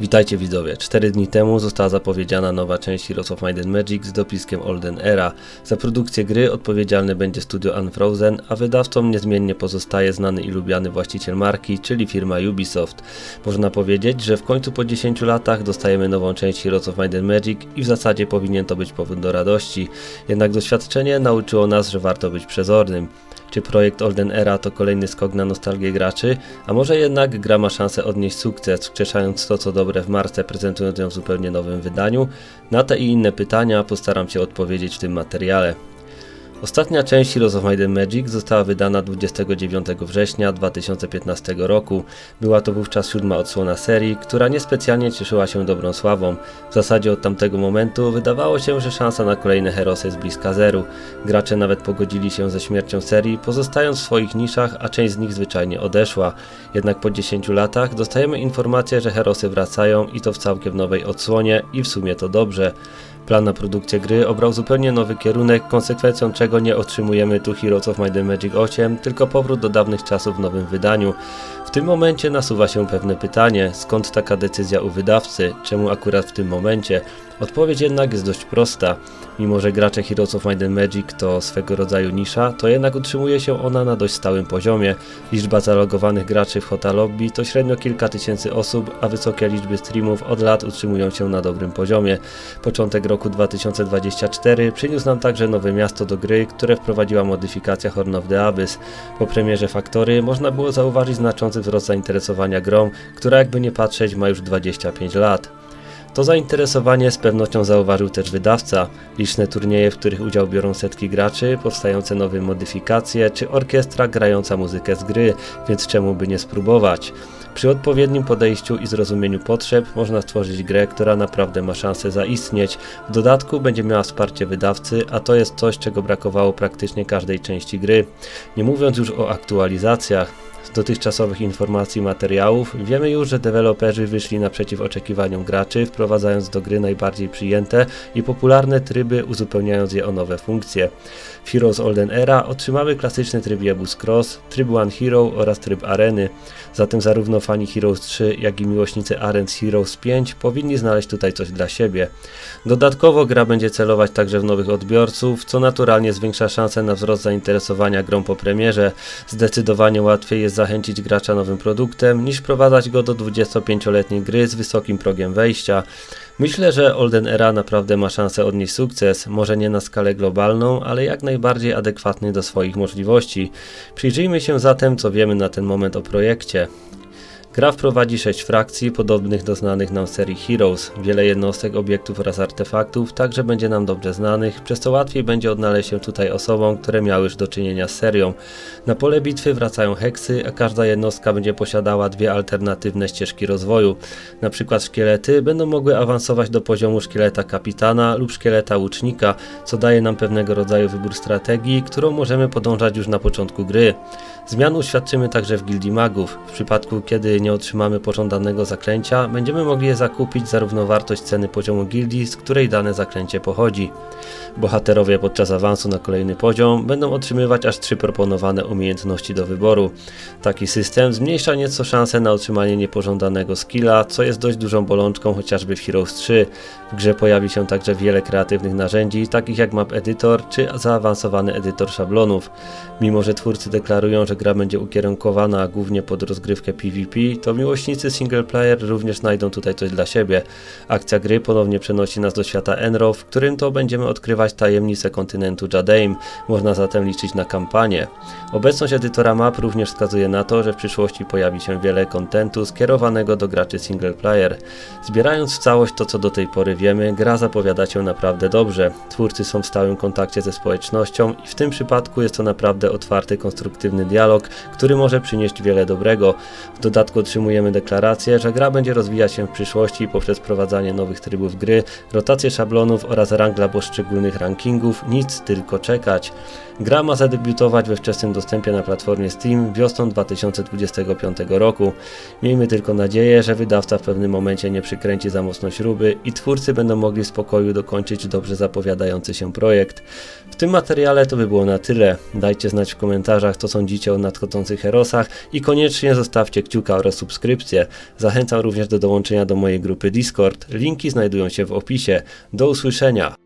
Witajcie widzowie. Cztery dni temu została zapowiedziana nowa część Heroes of Might and Magic z dopiskiem Olden Era. Za produkcję gry odpowiedzialny będzie studio Unfrozen, a wydawcą niezmiennie pozostaje znany i lubiany właściciel marki, czyli firma Ubisoft. Można powiedzieć, że w końcu po 10 latach dostajemy nową część Heroes of Might and Magic i w zasadzie powinien to być powód do radości. Jednak doświadczenie nauczyło nas, że warto być przezornym. Czy projekt Olden Era to kolejny skok na nostalgię graczy? A może jednak gra ma szansę odnieść sukces, wskrzeszając to co dobre w marce, prezentując ją w zupełnie nowym wydaniu? Na te i inne pytania postaram się odpowiedzieć w tym materiale. Ostatnia część Heroes of Might and Magic została wydana 29 września 2015 roku. Była to wówczas siódma odsłona serii, która niespecjalnie cieszyła się dobrą sławą. W zasadzie od tamtego momentu wydawało się, że szansa na kolejne Herosy jest bliska zeru. Gracze nawet pogodzili się ze śmiercią serii, pozostając w swoich niszach, a część z nich zwyczajnie odeszła. Jednak po 10 latach dostajemy informację, że Herosy wracają i to w całkiem nowej odsłonie i w sumie to dobrze. Plan na produkcję gry obrał zupełnie nowy kierunek, konsekwencją czego nie otrzymujemy tu Heroes of Might and Magic 8, tylko powrót do dawnych czasów w nowym wydaniu. Tym momencie nasuwa się pewne pytanie, skąd taka decyzja u wydawcy, czemu akurat w tym momencie? Odpowiedź jednak jest dość prosta. Mimo, że gracze Heroes of Might and Magic to swego rodzaju nisza, to jednak utrzymuje się ona na dość stałym poziomie. Liczba zalogowanych graczy w Hota Lobby to średnio kilka tysięcy osób, a wysokie liczby streamów od lat utrzymują się na dobrym poziomie. Początek roku 2024 przyniósł nam także nowe miasto do gry, które wprowadziła modyfikacja Horn of the Abyss. Po premierze Faktory można było zauważyć znaczący wzrost zainteresowania grą, która jakby nie patrzeć ma już 25 lat. To zainteresowanie z pewnością zauważył też wydawca. Liczne turnieje, w których udział biorą setki graczy, powstające nowe modyfikacje, czy orkiestra grająca muzykę z gry, więc czemu by nie spróbować? Przy odpowiednim podejściu i zrozumieniu potrzeb można stworzyć grę, która naprawdę ma szansę zaistnieć. W dodatku będzie miała wsparcie wydawcy, a to jest coś, czego brakowało praktycznie każdej części gry. Nie mówiąc już o aktualizacjach. Z dotychczasowych informacji i materiałów wiemy już, że deweloperzy wyszli naprzeciw oczekiwaniom graczy, wprowadzając do gry najbardziej przyjęte i popularne tryby, uzupełniając je o nowe funkcje. W Heroes Olden Era otrzymamy klasyczny tryb Jebus Cross, tryb One Hero oraz tryb Areny. Zatem zarówno fani Heroes 3, jak i miłośnicy aren Heroes 5 powinni znaleźć tutaj coś dla siebie. Dodatkowo gra będzie celować także w nowych odbiorców, co naturalnie zwiększa szanse na wzrost zainteresowania grą po premierze. Zdecydowanie łatwiej jest zachęcić gracza nowym produktem, niż wprowadzać go do 25-letniej gry z wysokim progiem wejścia. Myślę, że Olden Era naprawdę ma szansę odnieść sukces, może nie na skalę globalną, ale jak najbardziej adekwatny do swoich możliwości. Przyjrzyjmy się zatem, co wiemy na ten moment o projekcie. Gra wprowadzi 6 frakcji, podobnych do znanych nam serii Heroes. Wiele jednostek, obiektów oraz artefaktów także będzie nam dobrze znanych, przez co łatwiej będzie odnaleźć się tutaj osobom, które miały już do czynienia z serią. Na pole bitwy wracają heksy, a każda jednostka będzie posiadała dwie alternatywne ścieżki rozwoju. Na przykład szkielety będą mogły awansować do poziomu szkieleta kapitana lub szkieleta łucznika, co daje nam pewnego rodzaju wybór strategii, którą możemy podążać już na początku gry. Zmian uświadczymy także w Gildii Magów. W przypadku, kiedy nie otrzymamy pożądanego zaklęcia, będziemy mogli je zakupić za równowartość ceny poziomu gildii, z której dane zaklęcie pochodzi. Bohaterowie podczas awansu na kolejny poziom będą otrzymywać aż trzy proponowane umiejętności do wyboru. Taki system zmniejsza nieco szanse na otrzymanie niepożądanego skilla, co jest dość dużą bolączką chociażby w Heroes 3. W grze pojawi się także wiele kreatywnych narzędzi, takich jak Map Editor czy zaawansowany edytor szablonów. Mimo, że twórcy deklarują, że gra będzie ukierunkowana głównie pod rozgrywkę PvP, to miłośnicy single player również znajdą tutaj coś dla siebie. Akcja gry ponownie przenosi nas do świata Enro, w którym to będziemy odkrywać tajemnice kontynentu Jadeim. Można zatem liczyć na kampanię. Obecność edytora map również wskazuje na to, że w przyszłości pojawi się wiele kontentu skierowanego do graczy single player. Zbierając w całość to, co do tej pory wiemy, gra zapowiada się naprawdę dobrze. Twórcy są w stałym kontakcie ze społecznością i w tym przypadku jest to naprawdę otwarty, konstruktywny dialog, który może przynieść wiele dobrego. W dodatku otrzymujemy deklarację, że gra będzie rozwijać się w przyszłości poprzez wprowadzanie nowych trybów gry, rotację szablonów oraz rang dla poszczególnych rankingów, nic tylko czekać. Gra ma zadebiutować we wczesnym dostępie na platformie Steam wiosną 2025 roku. Miejmy tylko nadzieję, że wydawca w pewnym momencie nie przykręci za mocno śruby i twórcy będą mogli w spokoju dokończyć dobrze zapowiadający się projekt. W tym materiale to by było na tyle. Dajcie znać w komentarzach, co sądzicie o nadchodzących Herosach i koniecznie zostawcie kciuka oraz subskrypcję. Zachęcam również do dołączenia do mojej grupy Discord. Linki znajdują się w opisie. Do usłyszenia.